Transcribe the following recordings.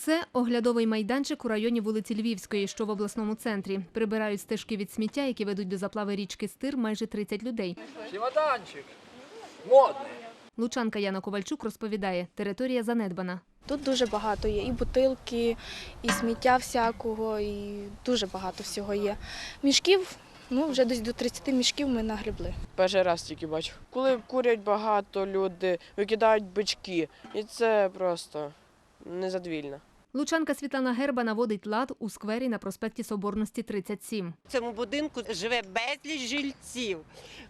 Це оглядовий майданчик у районі вулиці Львівської, що в обласному центрі. Прибирають стежки від сміття, які ведуть до заплави річки Стир, майже 30 людей. Чемоданчик. Модний. Лучанка Яна Ковальчук розповідає, територія занедбана. Тут дуже багато є і бутилки, і сміття всякого, і дуже багато всього є. Мішків, ну вже десь до 30 мішків ми нагребли. Перший раз тільки бачу. Коли курять багато, люди викидають бички. І це просто незадовільно. Лучанка Світлана Герба наводить лад у сквері на проспекті Соборності 37. В цьому будинку живе безліч жильців.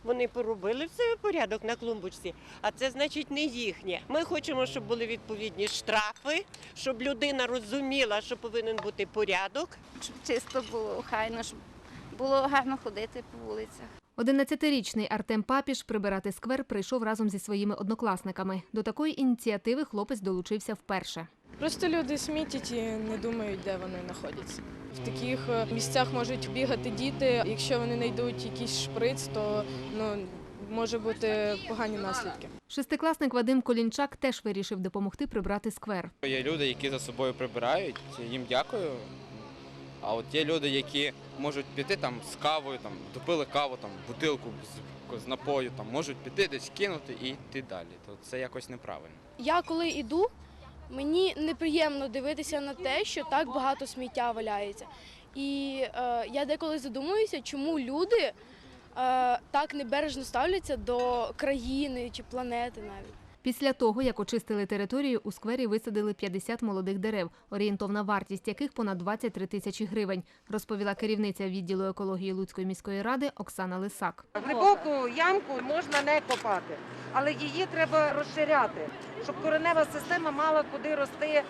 Вони поробили в себе порядок на клумбочці, а це значить не їхнє. Ми хочемо, щоб були відповідні штрафи, щоб людина розуміла, що повинен бути порядок. щоб чисто було, охайно, щоб було гарно ходити по вулицях. 11-річний Артем Папіш прибирати сквер прийшов разом зі своїми однокласниками. До такої ініціативи хлопець долучився вперше. Просто люди смітять і не думають, де вони знаходяться. В таких е, місцях можуть бігати діти. Якщо вони знайдуть якийсь шприц, то ну, може бути погані наслідки. Шестикласник Вадим Колінчак теж вирішив допомогти прибрати сквер. Є люди, які за собою прибирають, їм дякую. А от є люди, які можуть піти там з кавою, там допили каву, там бутилку з, з напою, там можуть піти десь кинути і йти далі. То це якось неправильно. Я коли йду, мені неприємно дивитися на те, що так багато сміття валяється. І е, я деколи задумуюся, чому люди е, так небережно ставляться до країни чи планети навіть. Після того, як очистили територію, у сквері висадили 50 молодих дерев, орієнтовна вартість яких понад 23 тисячі гривень, розповіла керівниця відділу екології Луцької міської ради Оксана Лисак. Глибоку ямку можна не копати, але її треба розширяти, щоб коренева система мала куди рости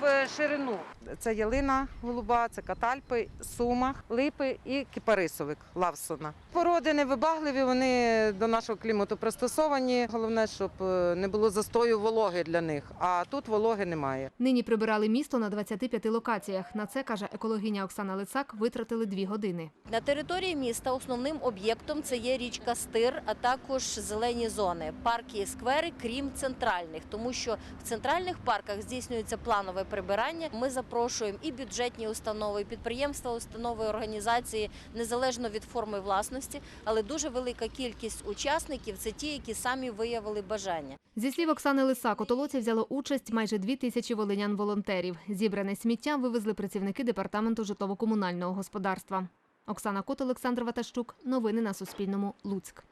в ширину. Це ялина голуба, це катальпи, сумах, липи і кипарисовик лавсона. Породи невибагливі, вони до нашого клімату пристосовані. Головне, щоб е, не було застою вологи для них. А тут вологи немає. Нині прибирали місто на 25 локаціях. На це, каже екологиня Оксана Лисак, витратили дві години. На території міста основним об'єктом це є річка Стир, а також зелені зони, парки і сквери, крім центральних, тому що в центральних парках здійснюється планове прибирання. Ми запрошуємо і бюджетні установи, і підприємства, установи, організації незалежно від форми власності, але дуже велика кількість учасників це ті, які самі виявили бажання. Зі слів Оксани Лисак, у толоці взяло участь майже дві тисячі волинян-волонтерів. Зібране сміття вивезли працівники департаменту житлово-комунального господарства. Оксана Кот, Олександр Ватащук. Новини на Суспільному. Луцьк.